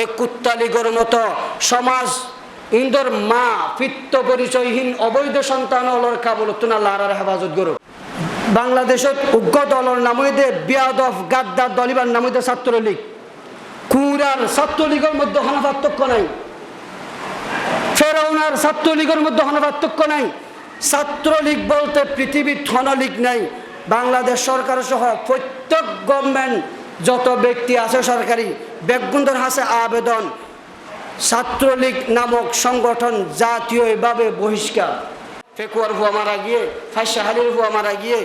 এই কুত্তালিগর মতো সমাজ, ইন্দোর মা পিত্ত পরিচয়হীন অবৈধ সন্তান অলর কাবল তুনা লারার হেফাজত করো বাংলাদেশত উগ্র দলর নামইদে বিয়াদফ গাদ্দার দলিবার নামইদে ছাত্রলীগ। কুরার ছাত্রলীগের মধ্যে কোনো পার্থক্য নাই। ফেরাউনার ছাত্রলীগের মধ্যে কোনো পার্থক্য নাই। ছাত্রলীগ বলতে পৃথিবীর ধনলীগ নাই। বাংলাদেশ সরকার সহ প্রত্যেক গভর্নমেন্ট যত ব্যক্তি আছে সরকারি বেগুন্দর হাসে আবেদন, ছাত্রলীগ নামক সংগঠন জাতীয়ভাবে বহিষ্কার। ফেকুয়ার ভুয়া মারা গিয়ে, ফাইসাহালির ভুয়া মারা গিয়ে,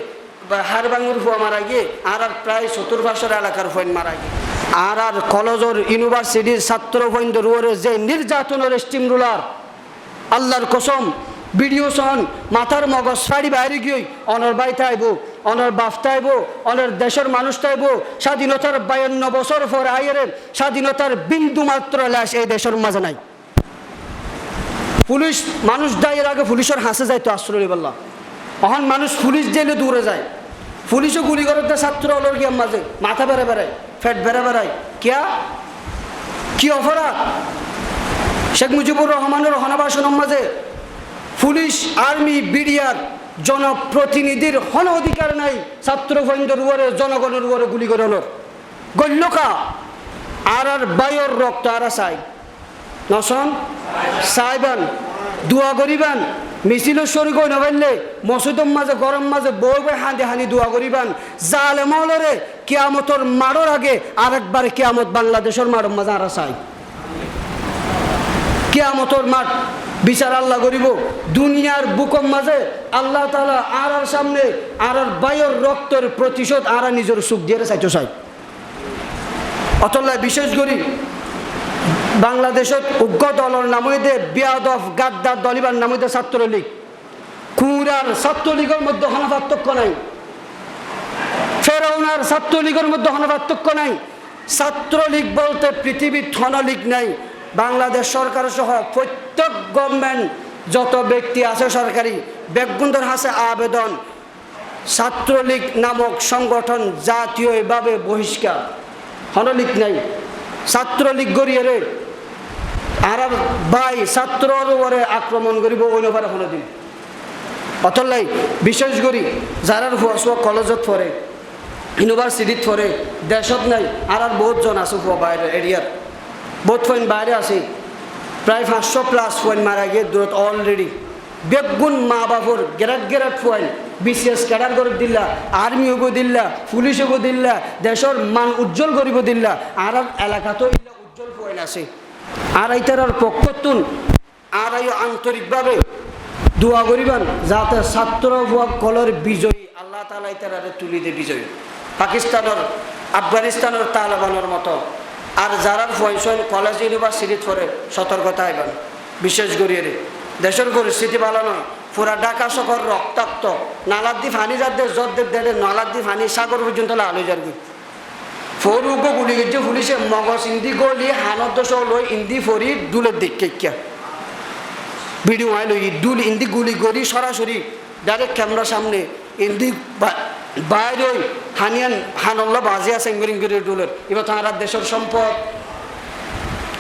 বা হারবাঙ্গুর ভুয়া মারা গিয়ে, আর আর প্রায় চতুর্ভাষার এলাকার ফৈন মারা গিয়ে। আর আর কলেজর ইউনিভার্সিটির ছাত্র ফৈন্দ রুয়ারে যে নির্যাতনের স্টিম রুলার আল্লাহর কসম, ভিডিও সন মাথার মগজ শাড়ি বাইরে গিয়ে অনর বাইতে আইব। অনর বাফতে আইব অনর দেশের মানুষ আইব স্বাধীনতার বায়ান্ন বছর পর আইয়ের স্বাধীনতার বিন্দু মাত্র লাশ এই দেশের মাঝে নাই। পুলিশ মানুষ দায়ের আগে পুলিশের হাসে যাইতো আশ্রয় বললাম অহন মানুষ পুলিশ জেলে দূরে যায়। পুলিশও গুলি করতে ছাত্র অলর গিয়ে মাঝে, মাথা বেড়ে বেড়ায়, ফেট বেড়ে বেড়ায়। কিয়া? কি অপরাধ? শেখ মুজিবুর রহমানের হনাবাসনের মাঝে পুলিশ, আর্মি, বিডিআর জনপ্রতিনিধির হন অধিকার নাই, ছাত্র ফৈন্দের উপরে জনগণের উপরে গুলি করে হলোর গল্যকা আর আর বায়ুর রক্ত, আর চাই নসন সাইবান, দোয়া করিবান, মিছিল সরি কই নবাইলে মসুদম মাঝে, গরম মাঝে বই বই হাঁদি হানি দোয়া করিবান। জালে মহলরে কিয়ামতর মারোর আগে আরেকবার কিয়ামত বাংলাদেশের মারম মাঝে আর চাই কিয়ামতর মাঠ বিচার আল্লাহ করিব। দুনিয়ার বুকম মাঝে আল্লাহ তালা আর আর সামনে আর আর বায়ুর রক্তের প্রতিশোধ আর নিজের সুখ দিয়ে চাইতো চাই অতলায় বিশেষ করি বাংলাদেশত উগ্র দলর নামইদে বিয়াদফ গাদ্দার দলিবার নামইদে ছাত্রলীগ। কুরার ছাত্রলীগের মধ্যে কোনো পার্থক্য নাই। ফেরাউনার ছাত্রলীগের মধ্যে কোনো পার্থক্য নাই। ছাত্রলীগ বলতে পৃথিবীর ধনলীগ নাই। বাংলাদেশ সরকার সহ প্রত্যেক গভর্নমেন্ট যত ব্যক্তি আছে সরকারি বেগুন্দর হাসে আবেদন, ছাত্রলীগ নামক সংগঠন জাতীয়ভাবে বহিষ্কার। হনলীগ নাই। ছাত্রলীগ গড়িয়ে আর আর ভাই উপরে আক্রমণ করিব অন্য পারে কোনো দিন অতলাই বিশেষ করি যারার হুয়া কলেজত পড়ে ইউনিভার্সিটিত পড়ে, দেশত নাই, আর আর বহুত জন আছে হুয়া বাইরে এরিয়ার বহুত ফইন বাইরে আছে। প্রায় পাঁচশো প্লাস ফইন মারা গিয়ে দূরত অলরেডি বেগুন মা বাবুর গেরাট গেরাট ফইন বিসিএস ক্যাডার করে দিল্লা আর্মি হব দিল্লা পুলিশ হব দিল্লা দেশের মান উজ্জ্বল করিব দিল্লা আর এলাকাতেও উজ্জ্বল ফইন আছে। আর এইটার পক্ষতুন আর আন্তরিকভাবে দোয়া করিবান যাতে ছাত্র কলর বিজয়ী, আল্লাহ তালা ইতারে তুলি দে বিজয়ী। পাকিস্তানের আফগানিস্তানের তালেবানের মতো। আর যারা ফয়সন কলেজ ইউনিভার্সিটি পড়ে সতর্কতা আইবেন। বিশেষ করিয়ে দেশের পরিস্থিতি ভালো নয়, পুরা ঢাকা শহর রক্তাক্ত। নালার দি ফানি যার দেশ জর দেড় নালার দি ফানি সাগর পর্যন্ত আলো যার ফরুক গুলি গেছে পুলিশে, মগজ ইন্দি গলি, হানত লই ইন্দি ফরি দুলের দিক কেকিয়া। ভিডিও আইলো দুল ইন্দি গুলি গড়ি সরাসরি ডাইরেক্ট ক্যামেরার সামনে, ইন্দি বাইরে হানিয়ান হানল্লা বাজে আছে ইঙ্গিরি ডুলের। এবার তাহারা দেশের সম্পদ।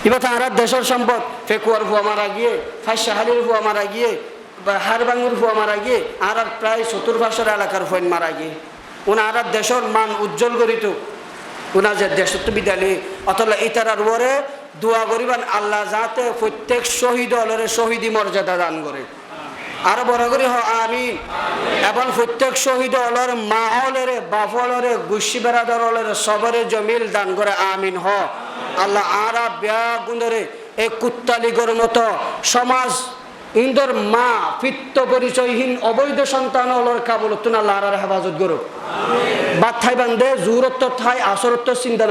এবার তাহারা দেশের সম্পদ। ফেকুয়ার ভুয়া মারা গিয়ে, ফাইসাহালির ভুয়া মারা গিয়ে, বা হারবাঙ্গুর ভুয়া মারা গিয়ে আর আর প্রায় চতুর্ভাষার এলাকার ফৈন মারা গিয়ে। ওনা আর আর দেশের মান উজ্জ্বল করিত। ওনা যে দেশত্ব বিদ্যালয় অতলা ইতারার ওরে দোয়া করিবান আল্লাহ যাতে প্রত্যেক শহীদ অলরে শহীদি মর্যাদা দান করে। আরও বড় করে হ, আমিন। এবং প্রত্যেক শহীদ অলর মা অলরে বাপ অলরে গুসি বেড়াদার অলরে সবরে জমিল দান করে আমিন হ। আল্লাহ আরা ব্যাগ গুন্দরে এই কুত্তালিগর মতো সমাজ, ইন্দোর মা ফিত্ত পরিচয়হীন অবৈধ সন্তান অলর কাবল আল্লাহ আর হেফাজত করুক। বাদ থাই বান্ধে জুরত্ব ঠাই আসরত্ব চিন্তা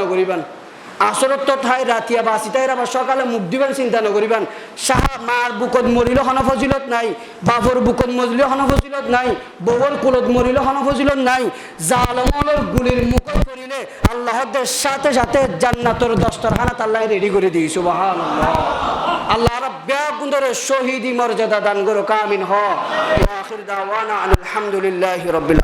নকরিবান আসরত্ব ঠাই রাতিয়া বাসিতাই আবার সকালে মুখ দিবেন, চিন্তা নকরিবান সাহা, মার বুকত মরিল হন ফজিলত নাই বাবর বুকত মরিল হন ফজিলত নাই বউর কুলত মরিল হন ফজিলত নাই জালমলের গুলির মুখত পড়িলে আল্লাহদের সাথে সাথে জান্নাতর দস্তরখানাত আল্লাহ রেডি করে দিই সুবাহান আল্লাহ রাব্বিয়া গুন্দরে শহীদি মর্যাদা দান করো কামিন হ। আখির দাওয়ানা আলহামদুলিল্লাহি রাব্বিল